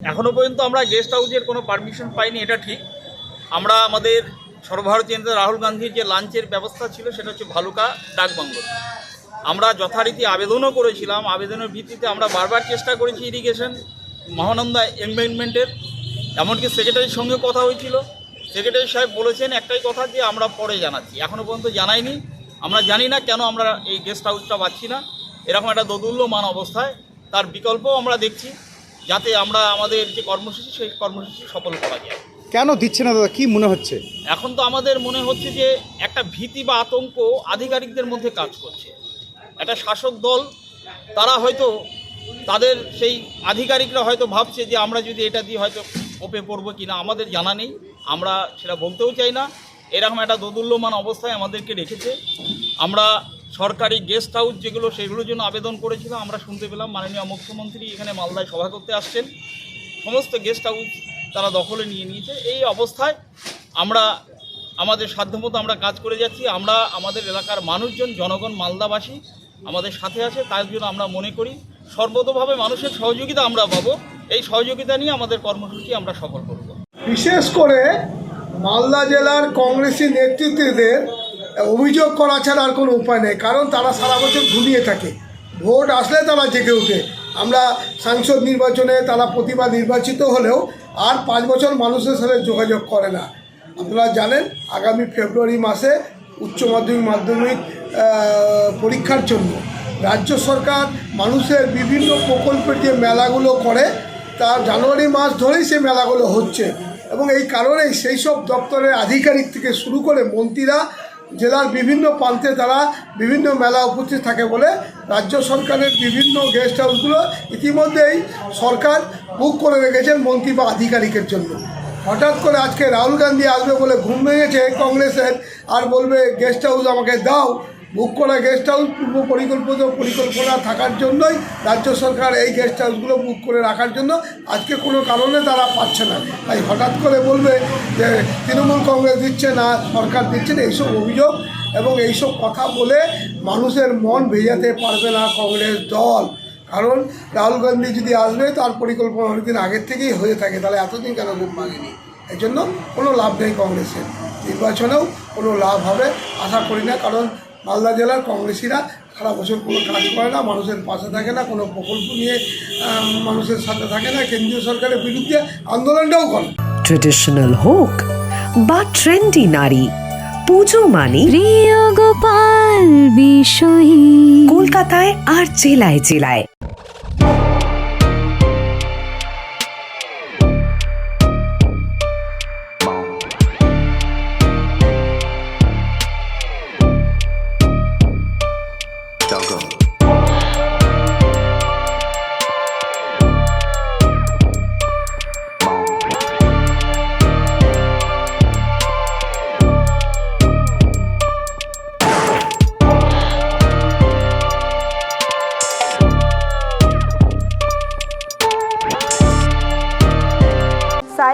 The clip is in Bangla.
এখনও পর্যন্ত আমরা গেস্ট হাউসের কোনো পারমিশন পাইনি, এটা ঠিক। আমরা আমাদের সর্বভারতীয় নেতা রাহুল গান্ধীর যে লাঞ্চের ব্যবস্থা ছিল, সেটা হচ্ছে ভালুকা ডাকবাংলো আমরা যথারীতি আবেদনও করেছিলাম, আবেদনের ভিত্তিতে আমরা বারবার চেষ্টা করেছি ইরিগেশন মহানন্দা এমবেনমেন্টের এমনকি সেক্রেটারির সঙ্গে কথা হয়েছিল। সেক্রেটারি সাহেব বলেছেন একটাই কথা যে আমরা পরে জানাচ্ছি। এখনও পর্যন্ত জানাইনি। আমরা জানি না কেন আমরা এই গেস্ট হাউসটা পাচ্ছি না। এরকম একটা দোদুল্যমান অবস্থায়। তার বিকল্পও আমরা দেখছি। যাতে আমরা আমাদের যে কর্মসূচি সেই কর্মসূচি সফল করা যায়। কেন দিচ্ছে না দাদা? কি মনে হচ্ছে? এখন তো আমাদের মনে হচ্ছে যে একটা ভীতি বা আতঙ্ক আধিকারিকদের মধ্যে কাজ করছে। একটা শাসক দল তারা হয়তো তাদের সেই আধিকারিকরা হয়তো ভাবছে যে আমরা যদি এটা দিয়ে হয়তো ওপে পড়ব কি না আমাদের জানা নেই। আমরা সেটা বলতেও চাই না। এরকম একটা দোদুল্যমান অবস্থায় আমাদেরকে রেখেছে। আমরা সরকারি গেস্ট হাউস যেগুলো, সেগুলোর জন্য আবেদন করেছিলাম আমরা শুনতে পেলাম। মাননীয় মুখ্যমন্ত্রী এখানে মালদায় সভা করতে আসছেন। সমস্ত গেস্ট হাউস তারা দখলে নিয়ে নিয়েছে। এই অবস্থায় আমরা, আমাদের সাধ্যমতো আমরা কাজ করে যাচ্ছি। আমরা আমাদের এলাকার মানুষজন, জনগণ মালদাবাসী আমাদের সাথে আছে, তার জন্য আমরা মনে করি, সর্বতভাবে মানুষের সহযোগিতা আমরা পাবো। এই সহযোগিতা নিয়ে আমাদের কর্মসূচি আমরা সফল করব। বিশেষ করে মালদা জেলার কংগ্রেসি নেতৃত্বদের অভিযোগ করা ছাড়া আর কোনো উপায় নেই, কারণ তারা সারা বছর ঘুমিয়ে থাকে। ভোট আসলে তারা জেগে ওঠে। আমরা সাংসদ নির্বাচনে তারা প্রতিবার নির্বাচিত হলেও আর পাঁচ বছর মানুষের সাথে যোগাযোগ করে না। আপনারা জানেন, আগামী ফেব্রুয়ারি মাসে উচ্চ মাধ্যমিক মাধ্যমিক পরীক্ষার জন্য রাজ্য সরকার মানুষের বিভিন্ন প্রকল্পের যে মেলাগুলো করে, তা জানুয়ারি মাস ধরেই সেই মেলাগুলো হচ্ছে। এবং এই কারণেই সেই সব দপ্তরের আধিকারিক থেকে শুরু করে মন্ত্রীরা জেলার বিভিন্ন প্রান্তে তারা বিভিন্ন মেলা উপস্থিত থাকে বলে রাজ্য সরকারের বিভিন্ন গেস্ট হাউসগুলো ইতিমধ্যেই সরকার বুক করে রেখেছেন মন্ত্রী বা আধিকারিকের জন্য। হঠাৎ করে আজকে রাহুল গান্ধী আসবে বলে ঘুম ভেঙেছে কংগ্রেসের, আর বলবে গেস্ট হাউস আমাকে দাও। বুক করা গেস্ট হাউস পূর্ব পরিকল্পিত পরিকল্পনা থাকার জন্যই রাজ্য সরকার এই গেস্ট হাউসগুলো বুক করে রাখার জন্য আজকে কোনো কারণে তারা পাচ্ছে না। তাই হঠাৎ করে বলবে যে তৃণমূল কংগ্রেস দিচ্ছে না, সরকার দিচ্ছে না, এইসব অভিযোগ এবং এইসব কথা বলে মানুষের মন ভেজাতে পারবে না কংগ্রেস দল। কারণ রাহুল গান্ধী যদি আসবে, তার পরিকল্পনা অনেকদিন আগের থেকেই হয়ে থাকে, তাহলে এতদিন কেন বুক ভাঙেনি এই জন্য কোনো লাভ নেই কংগ্রেসের। নির্বাচনেও কোনো লাভ হবে, আশা করি না, কারণ মালদা জেলার কংগ্রেসিরা সারা বছর কোনো কাজ করে না মানুষের পাশে থাকে না কোনো প্রকল্প নিয়ে মানুষের সাথে থাকে না কেন্দ্রীয় সরকারের বিরুদ্ধে আন্দোলনটাও করে। ট্রেডিশনাল হোক বা ট্রেন্ডি নারী পুজো মানে প্রিয় গোপাল বিষয়ী। কলকাতায় আর জেলায় জেলায়।